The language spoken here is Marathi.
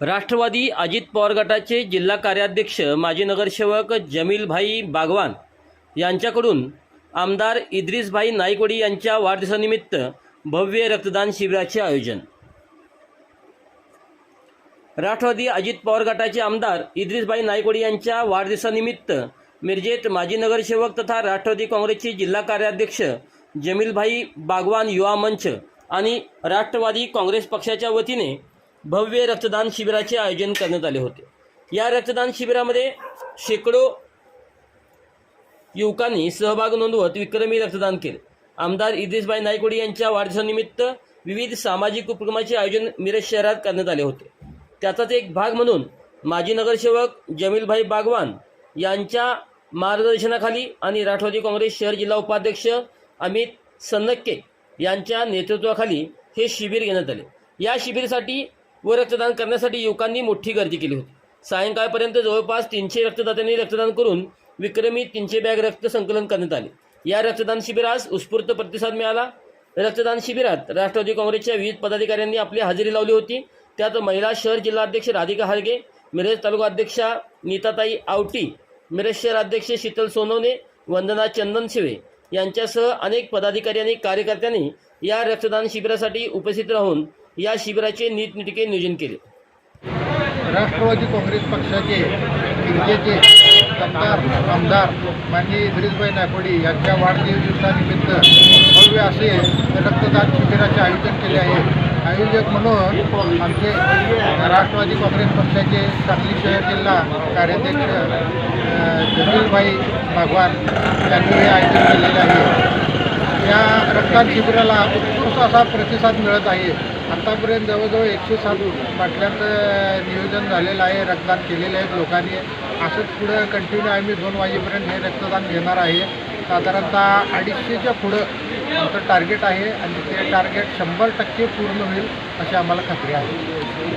राष्ट्रवादी अजित पवार गटाचे जिल्हा कार्याध्यक्ष माजी नगरसेवक जमीलभाई बागवान यांच्याकडून आमदार इद्रिसभाई नाईकवडी यांच्या वाढदिवसानिमित्त भव्य रक्तदान शिबिराचे आयोजन. राष्ट्रवादी अजित पवार गटाचे आमदार इद्रिसभाई नाईकवडी यांच्या वाढदिवसानिमित्त मिरजेत माजी नगरसेवक तथा राष्ट्रवादी काँग्रेसचे जिल्हा कार्याध्यक्ष जमीलभाई बागवान युवा मंच आणि राष्ट्रवादी काँग्रेस पक्षाच्या वतीने भव्य रक्तदान शिबिराचे आयोजन करण्यात आले होते. या रक्तदान शिबिरामध्ये शेकडो युवकांनी सहभाग नोंदवत विक्रमी रक्तदान केले. आमदार इद्रिसबाई नायकोडी यांच्या वाढदिवसानिमित्त विविध सामाजिक उपक्रमाचे आयोजन मिरज शहरात करण्यात आले होते. त्याचाच एक भाग म्हणून माजी नगरसेवक जमीलभाई बागवान यांच्या मार्गदर्शनाखाली आणि राष्ट्रवादी काँग्रेस शहर जिल्हा उपाध्यक्ष अमित सन्नक्के यांच्या नेतृत्वाखाली हे शिबिर घेण्यात आले. या शिबिरासाठी व रक्तदान करण्यासाठी युवकांनी मोठी गर्दी केली होती. सायंकाळपर्यंत जवळपास तीनशे रक्तदात्यांनी रक्तदान करून विक्रमी तीनशे बॅग रक्त संकलन करण्यात आले. या रक्तदान शिबिरास उत्स्फूर्त प्रतिसाद मिळाला. रक्तदान शिबिरात राष्ट्रवादी काँग्रेसच्या विविध पदाधिकाऱ्यांनी आपली हजेरी लावली होती. त्यात महिला शहर जिल्हा अध्यक्ष राधिका हाळगे मिरज तालुका अध्यक्षा नीताताई आवटी मिरज शहर अध्यक्ष शीतल सोनवणे वंदना चंदन शिवे यांच्यासह अनेक पदाधिकारी आणि कार्यकर्त्यांनी या रक्तदान शिबिरासाठी उपस्थित राहून या शिबिराचे नीटनेटके नियोजन केले. राष्ट्रवादी काँग्रेस पक्षाचे दिग्गजे आमदार आमदार माननीय इद्रिसभाई नायकोडी यांच्या वाढदिवसानिमित्त भव्य असे रक्तदान शिबिराचे आयोजन केले आहे. आयोजक म्हणून आमचे राष्ट्रवादी काँग्रेस पक्षाचे सांगली शहर जिल्हा कार्याध्यक्ष अ, जमीलभाई भगवान यांनी हे आयोजन केलेले आहे. या रक्तदान शिबिराला उत्कृष्ट असा प्रतिसाद मिळत आहे. आतापर्यंत जवळजवळ एकशे सात बाटल्यांचं नियोजन झालेलं आहे रक्तदान केलेलं आहे लोकांनी. असंच पुढं कंटिन्यू आम्ही दोन वाजेपर्यंत हे रक्तदान घेणार आहे. साधारणतः अडीचशेच्या पुढं आमचं टार्गेट आहे आणि ते टार्गेट शंभर टक्के पूर्ण होईल अशी आम्हाला खात्री आहे.